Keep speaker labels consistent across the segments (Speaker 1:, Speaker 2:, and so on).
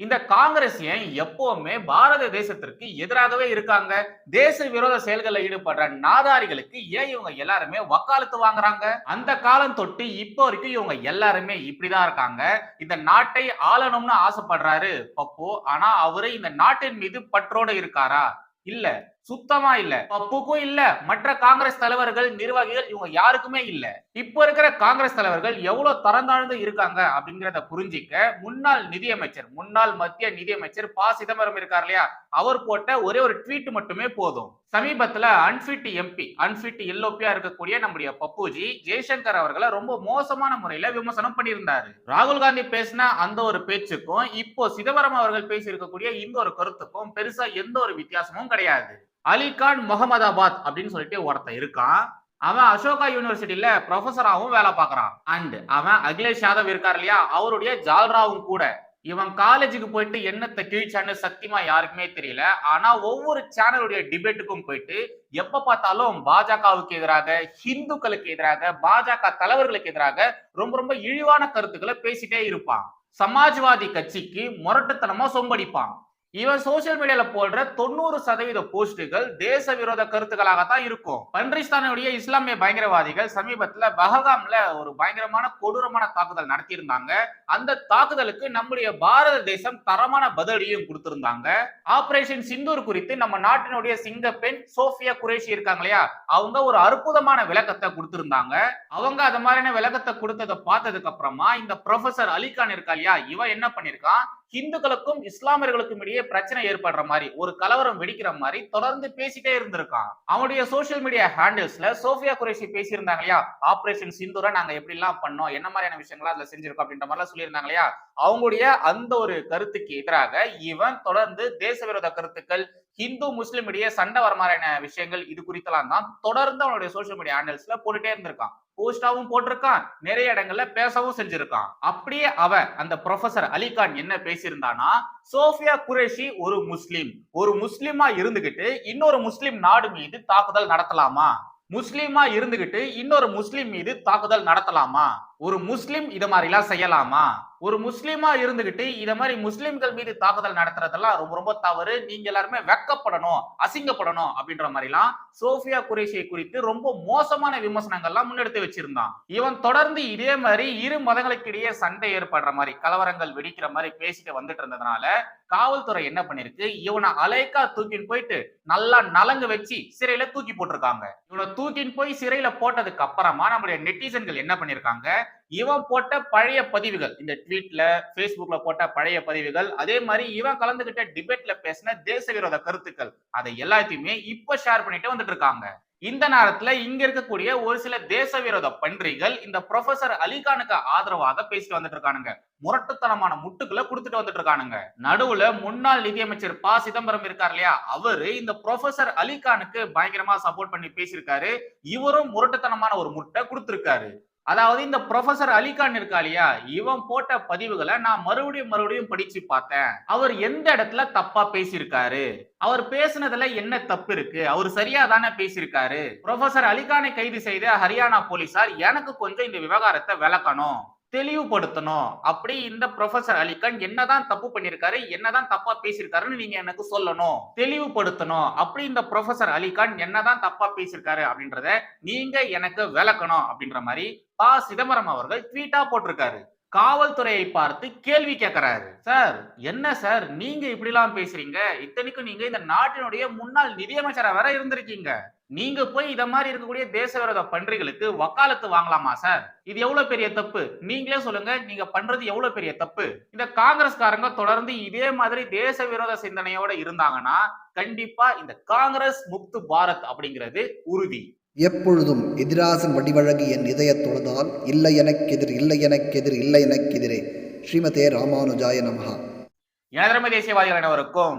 Speaker 1: இந்த காங்கிரஸ் ஏன் எப்பவுமே பாரத தேசத்திற்கு எதிராகவே இருக்காங்க? தேச விரோத செயல்களில் ஈடுபடுற நாதாரிகளுக்கு ஏன் இவங்க எல்லாருமே வக்காலத்து வாங்குறாங்க? அந்த காலம் தொட்டு இப்போ வரைக்கும் இவங்க எல்லாருமே இப்படிதான் இருக்காங்க. இந்த நாட்டை ஆளணும்னு ஆசைப்படுறாரு பப்போ ஆனா அவரு இந்த நாட்டின் மீது பற்றோட இருக்காரா? இல்ல. சுத்தமா இல்ல. பப்புக்கும் இல்ல. மற்ற காங்கிரஸ் தலைவர்கள் நிர்வாகிகள் இவங்க யாருக்குமே இல்ல. இப்ப இருக்கிற காங்கிரஸ் தலைவர்கள் எவ்வளவு தரந்தாழ்ந்து இருக்காங்க அப்படிங்கிறத புரிஞ்சிக்க முன்னாள் நிதியமைச்சர் முன்னாள் மத்திய நிதியமைச்சர் ப. சிதம்பரம் இருக்கார் இல்லையா? அவர் போட்ட ஒரே ஒரு ட்வீட் மட்டுமே போதும். சமீபத்துல அன்பிட் எம்பி அன்பிட் எல்லோப்பியா இருக்கக்கூடிய நம்முடைய பப்புஜி ஜெய்சங்கர் அவர்களை ரொம்ப மோசமான முறையில விமர்சனம் பண்ணியிருந்தாரு. ராகுல் காந்தி பேசின அந்த ஒரு பேச்சுக்கும் இப்போ சிதம்பரம் அவர்கள் பேசி இருக்கக்கூடிய இந்த ஒரு கருத்துக்கும் பெருசா எந்த ஒரு வித்தியாசமும் கிடையாது. அலிகான் முகமதாபாத் அப்படின்னு சொல்லிட்டு ஒருத்தன் இருக்கான். அவன் அசோகா யூனிவர்சிட்டியில ப்ரொஃபஸராகவும் வேலை பார்க்கறான். அண்ட் அவன் அகிலேஷ் யாதவ் இருக்கார் இல்லையா? அவருடைய ஜால்ராவும் கூட. இவன் காலேஜுக்கு போயிட்டு என்னத்தை கிழிச்சான்னு சத்தியமா யாருக்குமே தெரியல. ஆனா ஒவ்வொரு சேனலுடைய டிபேட்டுக்கும் போயிட்டு எப்ப பார்த்தாலும் பாஜகவுக்கு எதிராக ஹிந்துக்களுக்கு எதிராக பாஜக தலைவர்களுக்கு எதிராக ரொம்ப ரொம்ப இழிவான கருத்துக்களை பேசிட்டே இருப்பான். சமாஜ்வாதி கட்சிக்கு முரட்டுத்தனமா சொம்படிப்பான். இவன் சோசியல் மீடியால போடுற தொண்ணூறு சதவீத போஸ்டுகள் தேச விரோத கருத்துக்களாகத்தான் இருக்கும். பன்றிஸ்தானுடைய இஸ்லாமிய பயங்கரவாதிகள் சமீபத்துல பஹகாம்ல ஒரு பயங்கரமான கொடூரமான தாக்குதல் நடத்தியிருந்தாங்க. அந்த தாக்குதலுக்கு நம்முடைய பாரத தேசம் தரமான பதிலடியும் கொடுத்திருந்தாங்க. ஆபரேஷன் சிந்தூர் குறித்து நம்ம நாட்டினுடைய சிங்கப்பெண் சோஃபியா குரேஷி இருக்காங்க இல்லையா? அவங்க ஒரு அற்புதமான விளக்கத்தை கொடுத்திருந்தாங்க. அவங்க அது மாதிரியான விளக்கத்தை கொடுத்ததை பார்த்ததுக்கு அப்புறமா இந்த ப்ரொஃபசர் அலிகான் இருக்கா இல்லையா? இவன் என்ன பண்ணிருக்கான் ஹிந்துக்களுக்கும் இஸ்லாமியர்களுக்கும் இடையே பிரச்சனை ஏற்படுற மாதிரி ஒரு கலவரம் வெடிக்கிற மாதிரி தொடர்ந்து பேசிட்டே இருந்திருக்கான் அவனுடைய சோசியல் மீடியா ஹேண்டில்ஸ்ல சோஃபியா குரேஷி பேசியிருந்தாங்க இல்லையா? ஆபரேஷன் சிந்துரை நாங்க எப்படி எல்லாம் பண்ணோம் என்ன மாதிரியான விஷயங்களா அதுல செஞ்சிருக்கோம் அப்படின்ற மாதிரி சொல்லியிருந்தாங்க இல்லையா? அவங்களுடைய அந்த ஒரு கருத்துக்கு எதிராக இவன் தொடர்ந்து தேச விரோத கருத்துக்கள் ஹிந்து முஸ்லீம் இடையே சண்டை வர மாதிரியான விஷயங்கள் இது குறித்தெல்லாம் தான் தொடர்ந்து அவனுடைய சோசியல் மீடியா ஹேண்டல்ஸ்ல போட்டுட்டே இருந்திருக்கான். போஸ்டாவும் போட்டிருக்கான் நிறைய இடங்கள்ல பேசவும் செஞ்சிருக்கான். அப்படியே அவன் அந்த ப்ரொஃபசர் அலிகான் என்ன பேசியிருந்தானா சோஃபியா குரேஷி ஒரு முஸ்லீம். ஒரு முஸ்லீமா இருந்துகிட்டு இன்னொரு முஸ்லீம் நாடு மீது தாக்குதல் நடத்தலாமா? முஸ்லீமா இருந்துகிட்டு இன்னொரு முஸ்லீம் மீது தாக்குதல் நடத்தலாமா? ஒரு முஸ்லீம் இதை மாதிரிலாம் செய்யலாமா? ஒரு முஸ்லீமா இருந்துகிட்டு இத மாதிரி முஸ்லீம்கள் மீது தாக்குதல் நடத்துறதெல்லாம் ரொம்ப ரொம்ப தவறு. நீங்க எல்லாருமே வெக்கப்படணும் அசிங்கப்படணும் அப்படின்ற மாதிரிலாம் சோஃபியா குரேஷியை குறித்து ரொம்ப மோசமான விமர்சனங்கள்லாம் முன்னெடுத்து வச்சிருந்தான். இவன் தொடர்ந்து இதே மாதிரி இரு மதங்களுக்கு இடையே சண்டை ஏற்படுற மாதிரி கலவரங்கள் வெடிக்கிற மாதிரி பேசிட்டு வந்துட்டு இருந்ததுனால காவல்துறை என்ன பண்ணிருக்கு? இவனை அலைக்கா தூக்கின்னு போயிட்டு நல்லா நலங்கு வச்சு சிறையில தூக்கி போட்டிருக்காங்க. இவனை தூக்கின்னு போய் சிறையில போட்டதுக்கு அப்புறமா நம்மளுடைய நெட்டிசன்கள் என்ன பண்ணிருக்காங்க இவன் போட்ட பழைய பதிவுகள் இந்த ட்வீட்ல ஃபேஸ்புக்ல போட்ட பழைய பதிவுகள் அதே மாதிரி இவன் கலந்துகிட்ட டிபேட்ல பேசின தேச விரோத கருத்துக்கள் அதை எல்லாத்தையுமே இப்ப ஷேர் பண்ணிட்டு வந்துட்டு இருக்காங்க. இந்த நேரத்துல இங்க இருக்கக்கூடிய ஒரு சில தேச விரோத பன்றிகள் இந்த ப்ரொஃபசர் அலிகானுக்கு ஆதரவாக பேசிட்டு வந்துட்டு இருக்கானுங்க. முரட்டுத்தனமான முட்டுக்களை கொடுத்துட்டு வந்துட்டு இருக்கானுங்க. நடுவுல முன்னாள் நிதியமைச்சர் ப. சிதம்பரம் இருக்கார் இல்லையா? அவரு இந்த ப்ரொஃபசர் அலிகானுக்கு பயங்கரமா சப்போர்ட் பண்ணி பேசியிருக்காரு. இவரும் முரட்டுத்தனமான ஒரு முட்டை கொடுத்திருக்காரு. அதாவது இந்த ப்ரொஃபசர் அலிகான் இருக்கா இல்லையா? இவன் போட்ட பதிவுகளை நான் மறுபடியும் மறுபடியும் படிச்சு பார்த்தேன். அவர் எந்த இடத்துல தப்பா பேசியிருக்காரு? அவர் பேசுனதுல என்ன தப்பு இருக்கு? அவர் சரியா தானே பேசியிருக்காரு? ப்ரொஃபசர் அலிகானை கைது செய்த ஹரியானா போலீசார் எனக்கு கொஞ்சம் இந்த விவகாரத்தை விளக்கணும். தெளிவுபடுத்தணும். அப்படி இந்த ப்ரொஃபசர் அலிகான் என்னதான் தப்பு பண்ணிருக்காரு என்னதான் தப்பா பேசியிருக்காருன்னு நீங்க எனக்கு சொல்லணும். தெளிவுபடுத்தணும். அப்படி இந்த ப்ரொஃபசர் அலிகான் என்னதான் தப்பா பேசியிருக்காரு அப்படின்றத நீங்க எனக்கு விளக்கணும் அப்படின்ற மாதிரி ப. சிதம்பரம் அவர்கள் ட்வீட்டா போட்டிருக்காரு. காவல்துறையை பார்த்து கேள்வி கேட்கிறாரு. சார் என்ன சார்? நீங்க இப்படிலாம் பேசுறீங்க. இத்தனைக்கும் நீங்க இந்த நாட்டினுடைய முன்னாள் நிதியமைச்சரா வேற இருந்திருக்கீங்க. நீங்க போய் இத மாதிரி இருக்கக்கூடிய தேச விரோத பன்றிகளுக்கு வக்காலத்து வாங்கலாமா சார்? இது எவ்வளவு பெரிய தப்பு? நீங்களே சொல்லுங்க நீங்க பண்றது எவ்வளவு பெரிய தப்பு? இந்த காங்கிரஸ்காரங்க தொடர்ந்து இதே மாதிரி தேச விரோத சிந்தனையோட இருந்தாங்கன்னா கண்டிப்பா இந்த காங்கிரஸ் முக்து பாரத் அப்படிங்கிறது உறுதி.
Speaker 2: எப்பொழுதும் எதிராசன் வடிவழகு என் இதய தொழுதால் இல்லை எனக்கெதிர் இல்லை எனக்கெதிர் இல்லை எனக்கெதிரே ஸ்ரீமதே ராமானுஜாய நமஹா.
Speaker 1: ஏழரமை தேசியவாதிகள் அனைவருக்கும்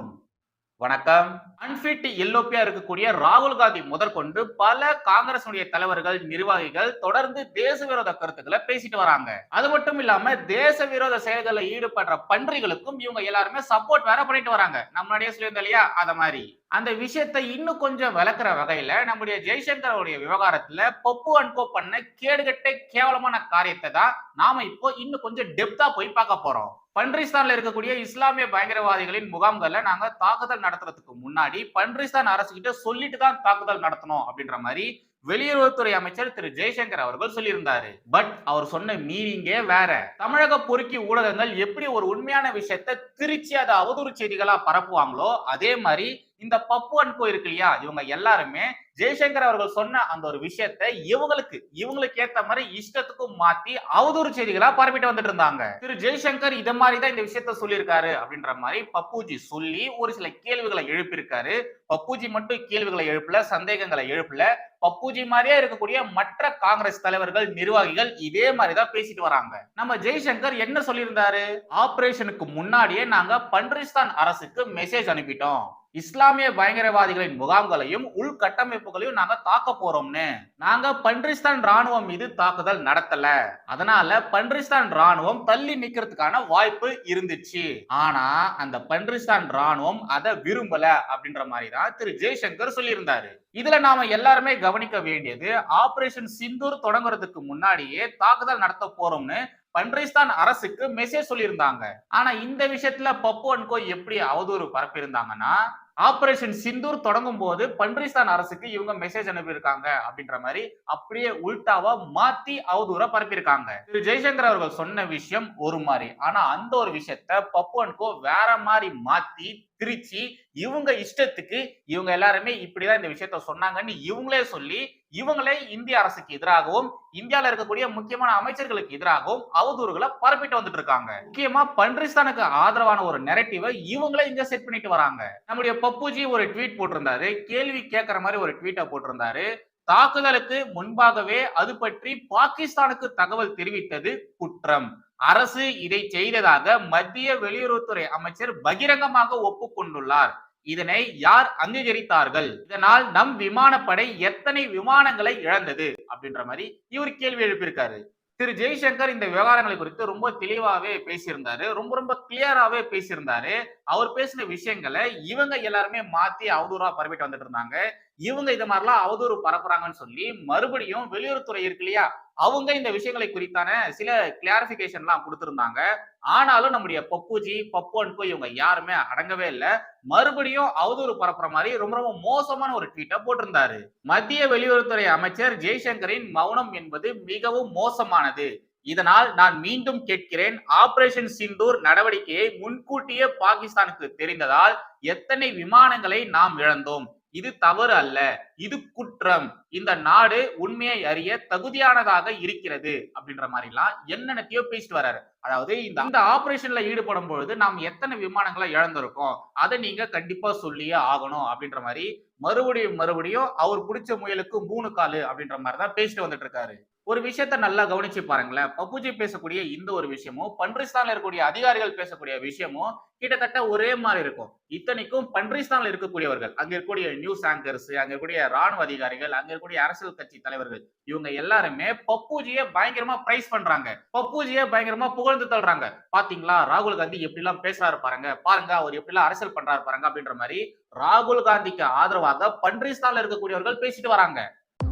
Speaker 1: வணக்கம். அன்பிட் எல்லோப்பியா இருக்கக்கூடிய ராகுல் காந்தி முதற்கொண்டு பல காங்கிரசுடைய தலைவர்கள் நிர்வாகிகள் தொடர்ந்து தேச விரோத கருத்துக்களை பேசிட்டு வராங்க. அது மட்டும் இல்லாம தேச விரோத செயல்களில் ஈடுபடுற பன்றிகளுக்கும் இவங்க எல்லாருமே சப்போர்ட் வேற பண்ணிட்டு வராங்க. நம்மளுடைய சொல்லியிருந்தோம் இல்லையா? அத மாதிரி. அந்த விஷயத்தை இன்னும் கொஞ்சம் விளக்குற வகையில நம்முடைய ஜெய்சங்கருடைய விவகாரத்துல பப்பு அன்கோ பண்ண கேடுகட்ட கேவலமான காரியத்தை தான் நாம இப்போ இன்னும் கொஞ்சம் டெப்தா போய் பார்க்க போறோம். பன்றிஸ்தான்ல இருக்கக்கூடிய இஸ்லாமிய பயங்கரவாதிகளின் முகாம்கள்ல நாங்க தாக்குதல் நடத்துறதுக்கு முன்னாடி பன்றிஸ்தான் அரசு கிட்ட சொல்லிட்டு தான் தாக்குதல் நடத்தணும் அப்படின்ற மாதிரி வெளியுறவுத்துறை அமைச்சர் திரு ஜெய்சங்கர் அவர்கள் சொல்லியிருந்தாரு. பட் அவர் சொன்ன மீனிங்கே வேற. தமிழக பொறுக்கி ஊடகங்கள் எப்படி ஒரு உண்மையான விஷயத்த திருச்சி அதை அவதூறு செய்திகளா பரப்புவாங்களோ அதே மாதிரி இந்த பப்பு கோயிருக்கு இல்லையா? இவங்க எல்லாருமே ஜெய்சங்கர் அவர்கள் சொன்ன அந்த ஒரு விஷயத்தை இவங்களுக்கு இவங்களுக்கு ஏத்த மாதிரி இஷ்டத்துக்கும் மாத்தி அவதூறு செய்திகளா பரப்பிட்டு வந்துட்டு இருந்தாங்க. திரு ஜெய்சங்கர் இத மாதிரி தான் இந்த விஷயத்த சொல்லியிருக்காரு அப்படின்ற மாதிரி பப்புஜி சொல்லி ஒரு சில கேள்விகளை எழுப்பியிருக்காரு. பப்புஜி மட்டும் கேள்விகளை எழுப்பல சந்தேகங்களை எழுப்பல. பப்புஜி மாதிரியே இருக்கக்கூடிய மற்ற காங்கிரஸ் தலைவர்கள் நிர்வாகிகள் இதே மாதிரி தான் பேசிட்டு வராங்க. நம்ம ஜெய்சங்கர் என்ன சொல்லியிருந்தாரு? ஆபரேஷனுக்கு முன்னாடியே நாங்க பன்ரிஸ்தான் அரசுக்கு மெசேஜ் அனுப்பிட்டோம். இஸ்லாமிய பயங்கரவாதிகளின் முகாம்களையும் உள்கட்டமைப்புகளையும் நாங்க தாக்க போறோம்னு. நாங்க பன்றிஸ்தான் ராணுவம் மீது தாக்குதல் நடத்தல. அதனால பன்றிஸ்தான் ராணுவம் தள்ளி நிக்கிறதுக்கான வாய்ப்பு இருந்துச்சு. ஆனா அந்த பன்றிஸ்தான் ராணுவம் அதை விரும்பல அப்படின்ற மாதிரி தான் திரு ஜெய்சங்கர் சொல்லியிருந்தாரு. இதுல நாம எல்லாருமே கவனிக்க வேண்டியது ஆபரேஷன் சிந்தூர் தொடங்குறதுக்கு முன்னாடியே தாக்குதல் நடத்த போறோம்னு பன்றிஸ்தான் அரசுக்கு மெசேஜ் சொல்லியிருந்தாங்க. ஆனா இந்த விஷயத்துல பப்பு அன்கோ எப்படி அவதூறு பரப்பியிருந்தாங்கன்னா ஆபரேஷன் சிந்தூர் தொடங்கும் போது பன்றிஸ்தான் அரசுக்கு இவங்க மெசேஜ் அனுப்பியிருக்காங்க அப்படின்ற மாதிரி அப்படியே உல்டாவா மாத்தி அவதூற பரப்பியிருக்காங்க. திரு. ஜெய்சங்கர் அவர்கள் சொன்ன விஷயம் ஒரு மாதிரி. ஆனா அந்த ஒரு விஷயத்த பப்புவன்கோ வேற மாதிரி மாத்தி திருச்சி இவங்க இஷ்டத்துக்கு இவங்க எல்லாருமே இப்படிதான் இந்த விஷயத்த சொன்னாங்கன்னு இவங்களே சொல்லி இவங்களே இந்திய அரசுக்கு எதிராகவும் இந்தியால இருக்கக்கூடிய முக்கியமான அமைச்சர்களுக்கு எதிராகவும் அவதூறுகளை பரப்பிட்டு வந்துட்டு இருக்காங்க. முக்கியமா பன்றிஸ்தானுக்கு ஆதரவான ஒரு நெரட்டிவை இவங்களே இங்க செட் பண்ணிட்டு வராங்க. நம்முடைய பப்புஜி ஒரு ட்வீட் போட்டிருந்தாரு கேள்வி கேட்கற மாதிரி ஒரு ட்வீட்டை போட்டிருந்தாரு. தாக்குதலுக்கு முன்பாகவே அது பற்றி பாகிஸ்தானுக்கு தகவல் தெரிவித்தது குற்றம். அரசு இதை செய்ததாக மத்திய வெளியுறவுத்துறை அமைச்சர் பகிரங்கமாக ஒப்புக்கொண்டுள்ளார். இதனை யார் அங்கீகரித்தார்கள்? இதனால் நம் விமானப்படை எத்தனை விமானங்களை இழந்தது? அப்படின்ற மாதிரி இவர் கேள்வி எழுப்பியிருக்காரு. திரு ஜெய்சங்கர் இந்த விவகாரங்களை குறித்து ரொம்ப தெளிவாவே பேசியிருந்தாரு. ரொம்ப ரொம்ப கிளியராகவே பேசியிருந்தாரு. அவர் பேசின விஷயங்களை இவங்க எல்லாருமே மாத்தி அவதூறா பரவிட்டு வந்துட்டு இருந்தாங்க. இவங்க இது மாதிரிலாம் அவதூறு பரப்புறாங்கன்னு சொல்லி மறுபடியும் வெளியுறவுத்துறை இருக்கு இல்லையா? அவங்க இந்த விஷயங்களை குறித்தான சில கிளாரிபிகேஷன்லாம் கொடுத்திருந்தாங்க. ஆனாலும் நம்முடைய பப்புஜி பப்பு போய் இவங்க யாருமே அடங்கவே இல்லை. மறுபடியும் அவதூறு பரப்புற மாதிரி ரொம்ப ரொம்ப மோசமான ஒரு ட்வீட்டை போட்டிருந்தாரு. மத்திய வெளியுறவுத்துறை அமைச்சர் ஜெய்சங்கரின் மௌனம் என்பது மிகவும் மோசமானது. இதனால் நான் மீண்டும் கேட்கிறேன் ஆபரேஷன் சிந்தூர் நடவடிக்கையை முன்கூட்டியே பாகிஸ்தானுக்கு தெரிந்ததால் எத்தனை விமானங்களை நாம் இழந்தோம்? இது தவறு அல்ல. இது குற்றம். இந்த நாடு உண்மையை அறிய தகுதியானதாக இருக்கிறது அப்படின்ற மாதிரிலாம் என்னென்னத்தையோ பேசிட்டு வர்றாரு அதாவது இந்த அந்த ஆபரேஷன்ல ஈடுபடும் பொழுது நாம் எத்தனை விமானங்களை இழந்திருக்கோம் அதை நீங்க கண்டிப்பா சொல்லியே ஆகணும் அப்படின்ற மாதிரி மறுபடியும் மறுபடியும் அவர் பிடிச்ச முயலுக்கு மூணு காலு அப்படின்ற மாதிரி தான் பேசிட்டு வந்துட்டு இருக்காரு. ஒரு விஷயத்த நல்லா கவனிச்சு பாருங்களேன். பப்புஜி பேசக்கூடிய இந்த ஒரு விஷயமும் பன்றிஸ்தான்ல இருக்கக்கூடிய அதிகாரிகள் பேசக்கூடிய விஷயமும் கிட்டத்தட்ட ஒரே மாதிரி இருக்கும். இத்தனைக்கும் பன்றிஸ்தான்ல இருக்கக்கூடியவர்கள் அங்க இருக்கக்கூடிய நியூஸ் ஆங்கர்ஸ் அங்க இருக்கக்கூடிய ராணுவ அதிகாரிகள் அங்க இருக்கக்கூடிய அரசியல் கட்சி தலைவர்கள் இவங்க எல்லாருமே பப்புஜியை பயங்கரமா பிரைஸ் பண்றாங்க. பப்புஜியை பயங்கரமா புகழ்ந்து தள்ளுறாங்க. பாத்தீங்களா? ராகுல் காந்தி எப்படி எல்லாம் பேசுறாரு பாருங்க. பாருங்க அவர் எப்படி எல்லாம் அரசியல் பண்றாரு பாருங்க அப்படின்ற மாதிரி ராகுல் காந்திக்கு ஆதரவாக பன்றிஸ்தான்ல இருக்கக்கூடியவர்கள் பேசிட்டு வராங்க.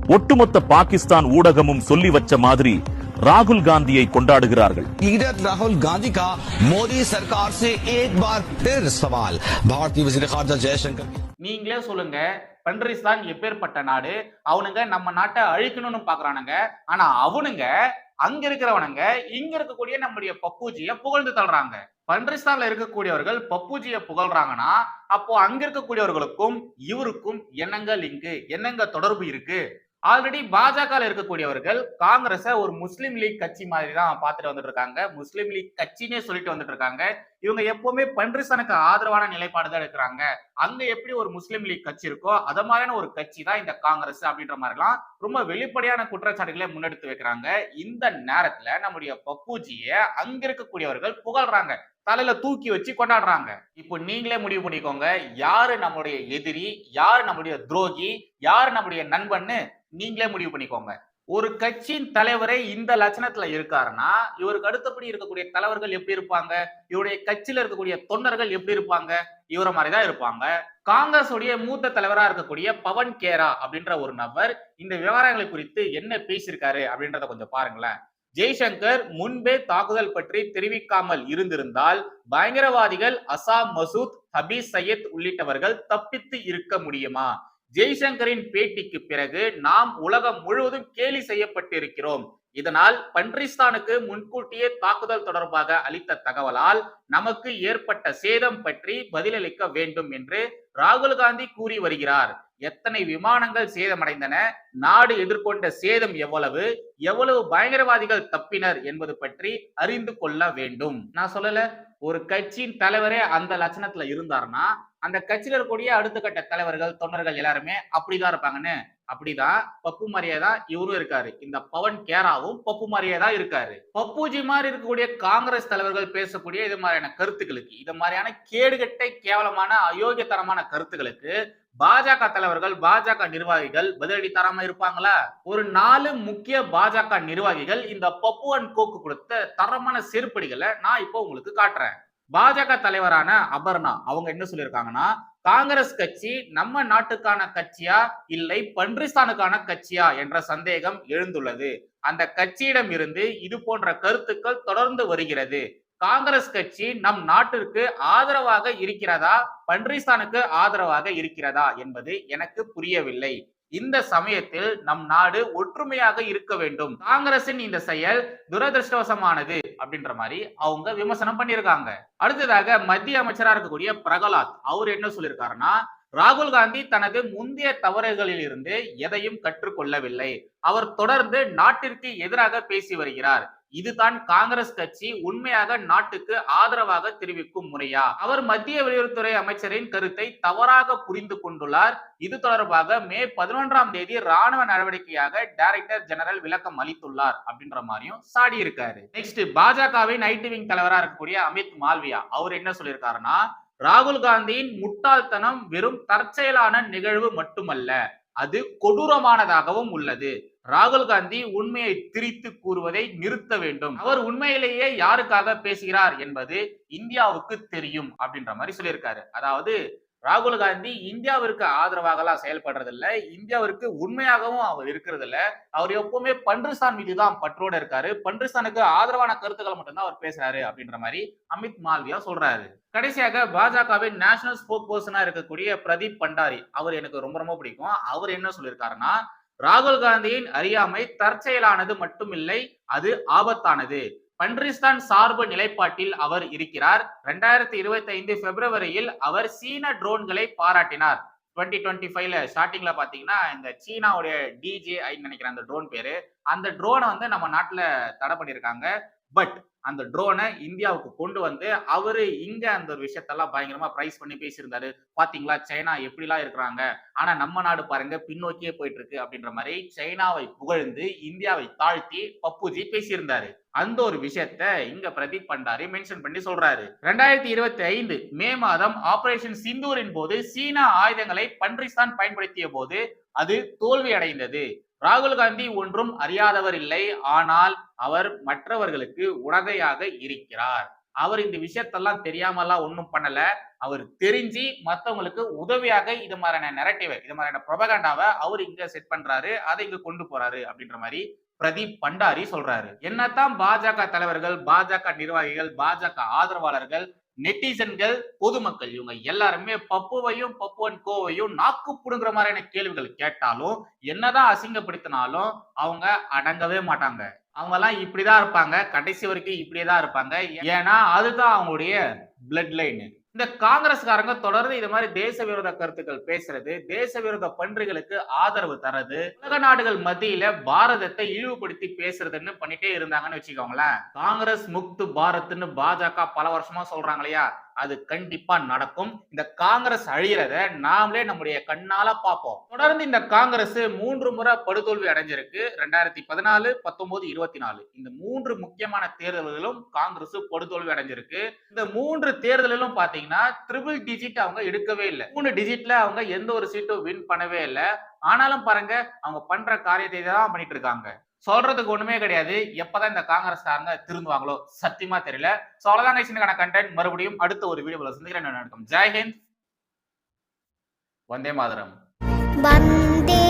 Speaker 3: ஒட்டுமொத்த பாகிஸ்தான் ஊடகமும் சொல்லி வச்ச மாதிரி ராகுல் காந்தியை கொண்டாடுகிறார்கள்
Speaker 4: लीडर राहुल गांधी का मोदी सरकार से एक बार फिर सवाल भारतीय वजीर खारजा जयशंकर की
Speaker 1: நீங்களே சொல்லுங்க பன்றிஸ்தான் எப்பேற்பட்ட நாடு அவனுங்க நம்ம நாட்டை அழிக்கணும்னு பாக்குறானுங்க ஆனா அவனுங்க அங்க இருக்கிறவனுங்க இங்க இருக்கக்கூடிய நம்முடைய பப்புஜிய புகழ்ந்து தள்ளுறாங்க பன்றிஸ்தான்ல இருக்கக்கூடியவர்கள் பப்புஜிய புகழ்றாங்கன்னா அப்போ அங்க இருக்கக்கூடியவர்களுக்கும் இவருக்கும் என்னங்க லிங்க் என்னங்க தொடர்பு இருக்கு ஆல்ரெடி பாஜக இருக்கக்கூடியவர்கள் காங்கிரஸ ஒரு முஸ்லீம் லீக் கட்சி மாதிரி தான் பார்த்துட்டு வந்துட்டு இருக்காங்க முஸ்லீம் லீக் கட்சினே சொல்லிட்டு வந்துட்டு இருக்காங்க இவங்க எப்பவுமே பன்றிஸ்தானுக்கு ஆதரவான நிலைப்பாடு தான் எடுக்கிறாங்க. அங்க எப்படி ஒரு முஸ்லீம் லீக் கட்சி இருக்கோ அத மாதிரியான ஒரு கட்சி தான் இந்த காங்கிரஸ் அப்படின்ற மாதிரிலாம் ரொம்ப வெளிப்படையான குற்றச்சாட்டுகளை முன்னெடுத்து வைக்கிறாங்க. இந்த நேரத்துல நம்முடைய பப்புஜிய அங்க இருக்கக்கூடியவர்கள் புகழ்றாங்க. தலையில தூக்கி வச்சு கொண்டாடுறாங்க. இப்போ நீங்களே முடிவு பண்ணிக்கோங்க. யாரு நம்முடைய எதிரி? யாரு நம்முடைய துரோகி? யாரு நம்முடைய நண்பன்னு? நீங்களே முடிவு பண்ணிக்கோங்க. ஒரு கட்சியின் தலைவரே இந்த லட்சணத்துல இருக்காருன்னா இவருக்கு அடுத்தபடி இருக்கக்கூடிய தலைவர்கள் எப்படி இருப்பாங்க? இவருடைய கட்சியில இருக்கக்கூடிய தொண்டர்கள் எப்படி இருப்பாங்க? இவர மாதிரிதான் இருப்பாங்க. காங்கிரஸ் உடைய மூத்த தலைவரா இருக்கக்கூடிய பவன் கேரா அப்படின்ற ஒரு நபர் இந்த விவகாரங்களை குறித்து என்ன பேசியிருக்காரு அப்படின்றத கொஞ்சம் பாருங்களேன். ஜெய்சங்கர் முன்பே தாக்குதல் பற்றி தெரிவிக்காமல் இருந்திருந்தால் பயங்கரவாதிகள் அசாம் மசூத் ஹபீஸ் சையத் உள்ளிட்டவர்கள் தப்பித்து இருக்க முடியுமா? ஜெய்சங்கரின் பேட்டிக்கு பிறகு நாம் உலகம் முழுவதும் கேலி செய்யப்பட்டிருக்கிறோம். இதனால் பன்றிஸ்தானுக்கு முன்கூட்டியே தாக்குதல் தொடர்பாக அளித்த தகவலால் நமக்கு ஏற்பட்ட சேதம் பற்றி பதிலளிக்க வேண்டும் என்று ராகுல் காந்தி கூறி வருகிறார். எத்தனை விமானங்கள் சேதமடைந்தன நாடு எதிர்கொண்ட சேதம் எவ்வளவு எவ்வளவு பயங்கரவாதிகள் தப்பினர் என்பது பற்றி அறிந்து கொள்ள வேண்டும். நான் சொல்லல ஒரு கட்சியின் தலைவரே அந்த லட்சணத்துல இருந்தாருன்னா அந்த கட்சியில இருக்கக்கூடிய அடுத்த கட்ட தலைவர்கள் தொண்டர்கள் எல்லாருமே அப்படிதான் இருப்பாங்கன்னு. அப்படிதான் பப்பு மாதிரியே தான் இவரும் இருக்காரு. இந்த பவன் கேராவும் பப்பு மாதிரியே தான் இருக்காரு. பப்புஜி மாதிரி இருக்கக்கூடிய காங்கிரஸ் தலைவர்கள் பேசக்கூடிய இது மாதிரியான கருத்துக்களுக்கு இது மாதிரியான கேடுகட்டை கேவலமான அயோக்கியத்தனமான கருத்துக்களுக்கு பாஜக தலைவர்கள் பாஜக நிர்வாகிகள் பதிலடி தராம இருப்பாங்களா? ஒரு நாலு முக்கிய பாஜக நிர்வாகிகள் இந்த பப்பு அண்ட் கோக்கு கொடுத்த தரமான செருப்படிகளை நான் இப்போ உங்களுக்கு காட்டுறேன். பாஜக தலைவரான அபர்ணா அவங்க என்ன சொல்லியிருக்காங்கன்னா காங்கிரஸ் கட்சி நம்ம நாட்டுக்கான கட்சியா இல்லை பன்றிஸ்தானுக்கான கட்சியா என்ற சந்தேகம் எழுந்துள்ளது. அந்த கட்சியிடம் இருந்து இது போன்ற கருத்துக்கள் தொடர்ந்து வருகிறது. காங்கிரஸ் கட்சி நம் நாட்டிற்கு ஆதரவாக இருக்கிறதா? பன்றிஸ்தானுக்கு ஆதரவாக இருக்கிறதா? என்பது எனக்கு புரியவில்லை. இந்த சமயத்தில் நம் நாடு ஒற்றுமையாக இருக்க வேண்டும். காங்கிரசின் இந்த செயல் துரதிருஷ்டவசமானது அப்படின்ற மாதிரி அவங்க விமர்சனம் பண்ணியிருக்காங்க. அடுத்ததாக மத்திய அமைச்சரா இருக்கக்கூடிய பிரகலாத் அவர் என்ன சொல்லியிருக்காருன்னா ராகுல் காந்தி தனது முந்தைய தவறுகளில் இருந்து எதையும் கற்றுக்கொள்ளவில்லை. அவர் தொடர்ந்து நாட்டிற்கு எதிராக பேசி வருகிறார். இதுதான் காங்கிரஸ் கட்சி உண்மையாக நாட்டுக்கு ஆதரவாக தெரிவிக்கும் முறையா? அவர் மத்திய வெளியுறவுத்துறை அமைச்சரின் கருத்தை தவறாக புரிந்து கொண்டுள்ளார். இது தொடர்பாக மே பதினொன்றாம் தேதி ராணுவ நடவடிக்கையாக டைரக்டர் ஜெனரல் விளக்கம் அளித்துள்ளார் அப்படின்ற மாதிரியும் சாடி இருக்காரு. நெக்ஸ்ட் பாஜகவின் ஐடி விங் தலைவரா இருக்கக்கூடிய அமித் மால்வியா அவர் என்ன சொல்லியிருக்காருன்னா ராகுல் காந்தியின் முட்டாள்தனம் வெறும் தற்செயலான நிகழ்வு மட்டுமல்ல அது கொடூரமானதாகவும் உள்ளது. ராகுல் காந்தி உண்மையை திரித்து கூறுவதை நிறுத்த வேண்டும். அவர் உண்மையிலேயே யாருக்காக பேசுகிறார் என்பது இந்தியாவுக்கு தெரியும் அப்படின்ற மாதிரி சொல்லியிருக்காரு. அதாவது ராகுல் காந்தி இந்தியாவிற்கு ஆதரவாகலாம் செயல்படுறது இல்ல இந்தியாவிற்கு உண்மையாகவும் அவர் இருக்கிறது இல்ல அவர் எப்பவுமே பன்றிஸ்தான் மீது தான் பற்றோட இருக்காரு. பன்றிஸ்தானுக்கு ஆதரவான கருத்துக்களை மட்டும்தான் அவர் பேசுறாரு அப்படின்ற மாதிரி அமித் மால்வியா சொல்றாரு. கடைசியாக பாஜகவின் நேஷனல் ஸ்போக் பர்சனா இருக்கக்கூடிய பிரதீப் பண்டாரி அவர் எனக்கு ரொம்ப ரொம்ப பிடிக்கும். அவர் என்ன சொல்லியிருக்காருன்னா ராகுல் காந்தியின் அறியாமை தற்செயலானது மட்டுமில்லை அது ஆபத்தானது. பன்றிஸ்தான் சார்பு நிலைப்பாட்டில் அவர் இருக்கிறார். ரெண்டாயிரத்தி இருபத்தி ஐந்து பிப்ரவரியில் அவர் சீன ட்ரோன்களை பாராட்டினார். டுவெண்ட்டி டுவெண்ட்டி ஃபைவ்ல ஸ்டார்டிங்ல பாத்தீங்கன்னா இந்த சீனாவுடைய டிஜே ஐன்னு நினைக்கிறேன் அந்த ட்ரோன் பேரு. அந்த ட்ரோனை வந்து நம்ம நாட்டுல தடை பண்ணியிருக்காங்க. பட் அந்த ட்ரோனை இந்தியாவுக்கு கொண்டு வந்து அவரு இங்க அந்த ஒரு விஷயத்தெல்லாம் பயங்கரமா பிரைஸ் பண்ணி பேசியிருந்தாரு. பாத்தீங்களா? சைனா எப்படிலாம் இருக்கிறாங்க? ஆனா நம்ம நாடு பாருங்க பின்னோக்கியே போயிட்டு இருக்கு அப்படின்ற மாதிரி சைனாவை புகழ்ந்து இந்தியாவை தாழ்த்தி பப்புஜி பேசியிருந்தாரு. அந்த ஒரு விஷயத்த இங்க பிரதீப் பண்டாரி மென்ஷன் பண்ணி சொல்றாரு. ரெண்டாயிரத்தி இருபத்தி ஐந்து மே மாதம் ஆபரேஷன் சிந்தூரின் போது சீனா ஆயுதங்களை பன்றிஸ்தான் பயன்படுத்திய போது அது தோல்வி அடைந்தது ராகுல் காந்தி ஒன்றும் அறியாதவர் இல்லை. ஆனால் அவர் மற்றவர்களுக்கு உடதையாக இருக்கிறார். அவர் இந்த விஷயத்தெல்லாம் தெரியாமலாம் ஒன்றும் பண்ணல. அவர் தெரிஞ்சு மற்றவங்களுக்கு உதவியாக இது மாதிரியான நெரட்டிவை இது மாதிரியான ப்ரொபகண்டாவை அவர் இங்க செட் பண்றாரு அதை இங்க கொண்டு போறாரு அப்படின்ற மாதிரி பிரதீப் பண்டாரி சொல்றாரு. என்னத்தான் பாஜக தலைவர்கள் பாஜக நிர்வாகிகள் பாஜக ஆதரவாளர்கள் நெட்டிசன்கள் பொதுமக்கள் இவங்க எல்லாருமே பப்புவையும் பப்புவன் கோவையும் நாக்கு புடுங்குற மாதிரியான கேள்விகள் கேட்டாலும் என்னதான் அசிங்கப்படுத்தினாலும் அவங்க அடங்கவே மாட்டாங்க. அவங்க எல்லாம் இப்படிதான் இருப்பாங்க. கடைசி வரைக்கும் இப்படியே தான் இருப்பாங்க. ஏன்னா அதுதான் அவங்களுடைய பிளட் லைன் இந்த காங்கிரஸ்காரங்க தொடர்ந்து இது மாதிரி தேச விரோத கருத்துக்கள் பேசுறது தேச விரோத பன்றிகளுக்கு ஆதரவு தரது உலக நாடுகள் மத்தியில பாரதத்தை இழிவுபடுத்தி பேசுறதுன்னு பண்ணிட்டே இருந்தாங்கன்னு வச்சுக்கோங்களேன். காங்கிரஸ் முக்து பாரத்னு பாஜக பல வருஷமா சொல்றாங்க இல்லையா? அது கண்டிப்பா நடக்கும். இந்த காங்கிரஸ் அழியறத நாமளே நம்முடைய கண்ணால பார்ப்போம். தொடர்ந்து இந்த காங்கிரஸ் மூன்று முறை படுதோல்வி அடைஞ்சிருக்கு. ரெண்டாயிரத்தி பதினாலு பத்தொன்பது இருபத்தி நாலு. இந்த மூன்று முக்கியமான தேர்தல்களிலும் காங்கிரஸ் படுதோல்வி அடைஞ்சிருக்கு. இந்த மூன்று தேர்தலிலும் பாத்தீங்கன்னா ட்ரிபிள் டிஜிட் அவங்க எடுக்கவே இல்லை. மூணு டிஜிட்ல அவங்க எந்த ஒரு சீட்டும் வின் பண்ணவே இல்லை. ஆனாலும் பாருங்க அவங்க பண்ற காரியத்தை தான் பண்ணிட்டு இருக்காங்க. சொல்றதுக்கு ஒண்ணுமே கிடையாது. எப்பதான் இந்த காங்கிரஸ் காரங்க திருந்துவாங்களோ சத்தியமா தெரியல. சோ அவ்வளவுதான் நேஷனுக்கான கண்டென்ட் மறுபடியும் அடுத்த ஒரு வீடியோவில் சந்திக்கிறேன். நடக்கும் ஜெய்ஹிந்த் வந்தே மாதரம்.
Speaker 5: வந்தே